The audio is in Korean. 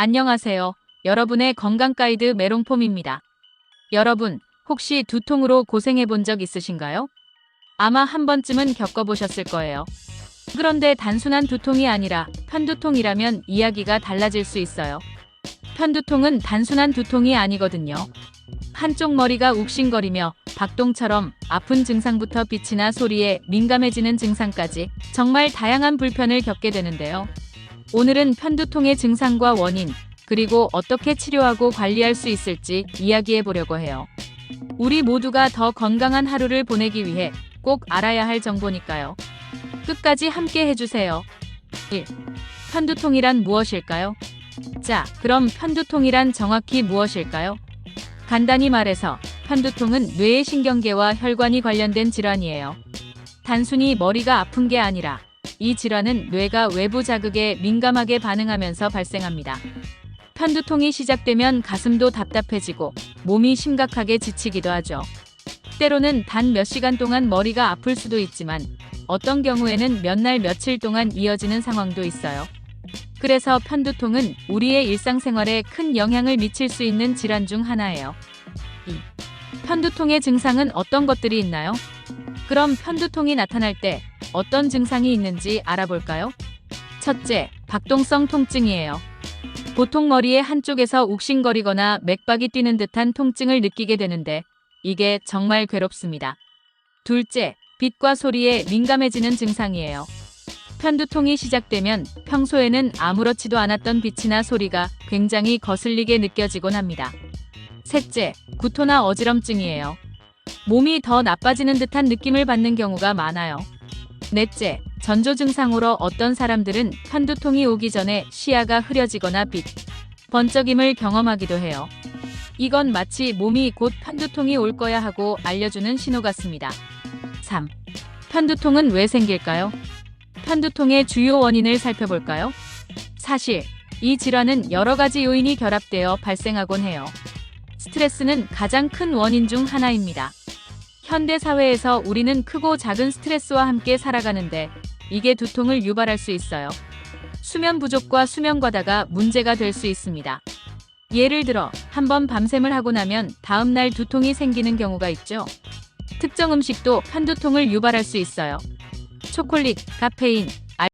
안녕하세요. 여러분의 건강 가이드 메롱폼입니다. 여러분, 혹시 두통으로 고생해 본 적 있으신가요? 아마 한 번쯤은 겪어보셨을 거예요. 그런데 단순한 두통이 아니라 편두통이라면 이야기가 달라질 수 있어요. 편두통은 단순한 두통이 아니거든요. 한쪽 머리가 욱신거리며 박동처럼 아픈 증상부터 빛이나 소리에 민감해지는 증상까지 정말 다양한 불편을 겪게 되는데요. 오늘은 편두통의 증상과 원인, 그리고 어떻게 치료하고 관리할 수 있을지 이야기해 보려고 해요. 우리 모두가 더 건강한 하루를 보내기 위해 꼭 알아야 할 정보니까요. 끝까지 함께 해주세요. 1. 편두통이란 무엇일까요? 자, 그럼 편두통이란 정확히 무엇일까요? 간단히 말해서 편두통은 뇌의 신경계와 혈관이 관련된 질환이에요. 단순히 머리가 아픈 게 아니라 이 질환은 뇌가 외부 자극에 민감하게 반응하면서 발생합니다. 편두통이 시작되면 가슴도 답답해지고 몸이 심각하게 지치기도 하죠. 때로는 단 몇 시간 동안 머리가 아플 수도 있지만 어떤 경우에는 몇 날 며칠 동안 이어지는 상황도 있어요. 그래서 편두통은 우리의 일상생활에 큰 영향을 미칠 수 있는 질환 중 하나예요. 2. 편두통의 증상은 어떤 것들이 있나요? 그럼 편두통이 나타날 때 어떤 증상이 있는지 알아볼까요? 첫째, 박동성 통증이에요. 보통 머리의 한쪽에서 욱신거리거나 맥박이 뛰는 듯한 통증을 느끼게 되는데 이게 정말 괴롭습니다. 둘째, 빛과 소리에 민감해지는 증상이에요. 편두통이 시작되면 평소에는 아무렇지도 않았던 빛이나 소리가 굉장히 거슬리게 느껴지곤 합니다. 셋째, 구토나 어지럼증이에요. 몸이 더 나빠지는 듯한 느낌을 받는 경우가 많아요. 넷째, 전조 증상으로 어떤 사람들은 편두통이 오기 전에 시야가 흐려지거나 빛, 번쩍임을 경험하기도 해요. 이건 마치 몸이 곧 편두통이 올 거야 하고 알려주는 신호 같습니다. 3. 편두통은 왜 생길까요? 편두통의 주요 원인을 살펴볼까요? 사실, 이 질환은 여러 가지 요인이 결합되어 발생하곤 해요. 스트레스는 가장 큰 원인 중 하나입니다. 현대 사회에서 우리는 크고 작은 스트레스와 함께 살아가는데 이게 두통을 유발할 수 있어요. 수면 부족과 수면 과다가 문제가 될 수 있습니다. 예를 들어 한번 밤샘을 하고 나면 다음날 두통이 생기는 경우가 있죠. 특정 음식도 편두통을 유발할 수 있어요. 초콜릿, 카페인,